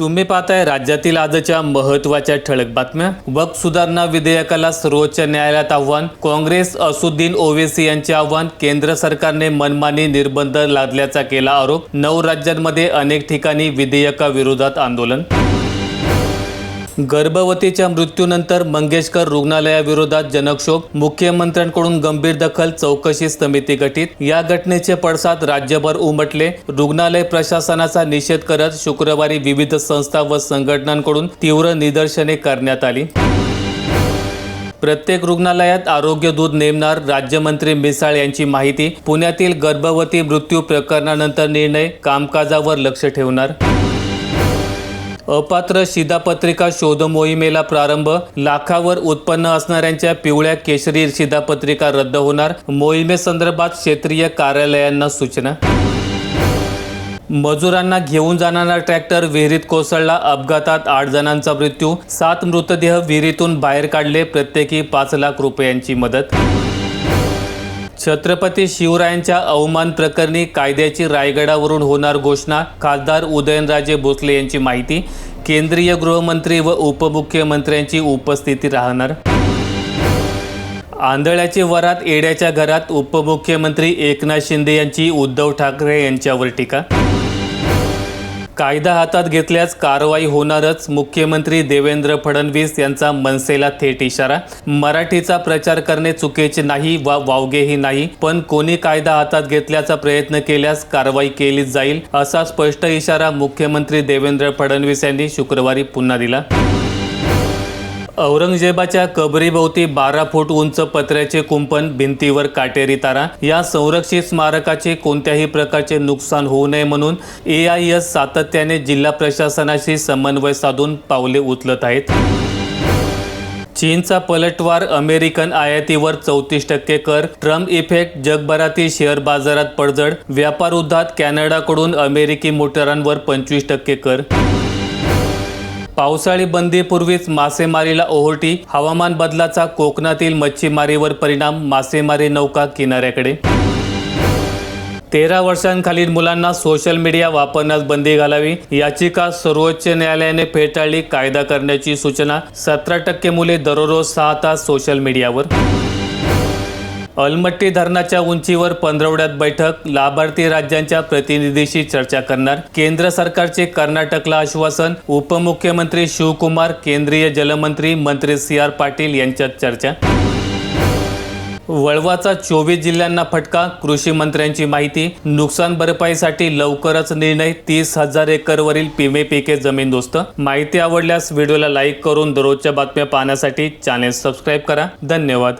तुम्ही पाहताय राज्यातील आजच्या महत्त्वाच्या ठळक बातम्या. वक्फ सुधारणा विधेयकाला सर्वोच्च न्यायालयात आव्हान. काँग्रेस असुद्दीन ओवेसी यांचे आव्हान. केंद्र सरकारने मनमानी निर्बंध लादल्याचा केला आरोप. नऊ राज्यांमध्ये अनेक ठिकाणी विधेयकाविरोधात आंदोलन. गर्भवतीच्या मृत्यूनंतर मंगेशकर रुग्णालयाविरोधात जनक्षोभ मुख्यमंत्र्यांकडून गंभीर दखल चौकशी समिती गठीत. या घटनेचे पडसाद राज्यभर उमटले. रुग्णालय प्रशासनाचा निषेध करत शुक्रवारी विविध संस्था व संघटनांकडून तीव्र निदर्शने करण्यात आली. प्रत्येक रुग्णालयात आरोग्य दूत नेमणार राज्यमंत्री मिसाळ यांची माहिती. पुण्यातील गर्भवती मृत्यू प्रकरणानंतर निर्णय कामकाजावर लक्ष ठेवणार. अपात्र शिधापत्रिका शोध मोहिमेला प्रारंभ. लाखावर उत्पन्न असणाऱ्यांच्या पिवळ्या केशरी शिधापत्रिका रद्द होणार. मोहिमेसंदर्भात क्षेत्रीय कार्यालयांना सूचना. मजुरांना घेऊन जाणारा ट्रॅक्टर विहिरीत कोसळला. अपघातात आठ जणांचा मृत्यू. सात मृतदेह विहिरीतून बाहेर काढले. प्रत्येकी पाच लाख रुपयांची मदत. छत्रपती शिवरायांच्या अवमान प्रकरणी कायद्याची रायगडावरून होणार घोषणा खासदार उदयनराजे भोसले यांची माहिती. केंद्रीय गृहमंत्री व उपमुख्यमंत्र्यांची उपस्थिती राहणार. आंधळ्याचे वरात येड्याच्या घरात उपमुख्यमंत्री एकनाथ शिंदे यांची उद्धव ठाकरे यांच्यावर टीका. कायदा हातात घेतल्यास कारवाई होणारच. मुख्यमंत्री देवेंद्र फडणवीस यांचा मनसेला थेट इशारा. मराठीचा प्रचार करणे चुकीचे नाही वा वावगेही नाही पण कोणी कायदा हातात घेतल्याचा प्रयत्न केल्यास कारवाई केली जाईल असा स्पष्ट इशारा मुख्यमंत्री देवेंद्र फडणवीस यांनी शुक्रवारी पुन्हा दिला. औरंगजेबाच्या कबरीभोवती बारा फूट उंच पत्र्याचे कुंपण भिंतीवर काटेरी तारा. या संरक्षित स्मारकाचे कोणत्याही प्रकारचे नुकसान होऊ नये म्हणून ए आय एस सातत्याने जिल्हा प्रशासनाशी समन्वय साधून पावले उचलत आहेत. चीनचा पलटवार अमेरिकन आयातीवर चौतीस टक्के कर ट्रम्प इफेक्ट जगभरातील शेअर बाजारात पडझड व्यापार उद्धात कॅनडाकडून अमेरिकी मोटरांवर पंचवीस टक्के कर. पावसाळी बंदीपूर्वीच मासेमारीला ओहोटी हवामान बदलाचा कोकणातील मच्छीमारीवर परिणाम मासेमारी नौका किनाऱ्याकडे. तेरा वर्षांखालील मुलांना सोशल मीडिया वापरण्यास बंदी घालावी याचिका सर्वोच्च न्यायालयाने फेटाळली कायदा करण्याची सूचना सतरा टक्के मुले दररोज सहा तास सोशल मीडियावर. अलमट्टी धरणाच्या उंचीवर पंधरवड्यात बैठक. लाभार्थी राज्यांच्या प्रतिनिधीशी चर्चा करणार. केंद्र सरकारचे कर्नाटकला आश्वासन. उपमुख्यमंत्री शिवकुमार केंद्रीय जलमंत्री मंत्री सी आर पाटील यांच्यात चर्चा. वळवाचा चोवीस जिल्ह्यांना फटका कृषी मंत्र्यांची माहिती. नुकसान भरपाईसाठी लवकरच निर्णय तीस हजार एकरवरील पिमे पिके जमीन दोस्त. माहिती आवडल्यास व्हिडिओला लाईक करून दररोजच्या बातम्या पाहण्यासाठी चॅनेल सबस्क्राईब करा. धन्यवाद.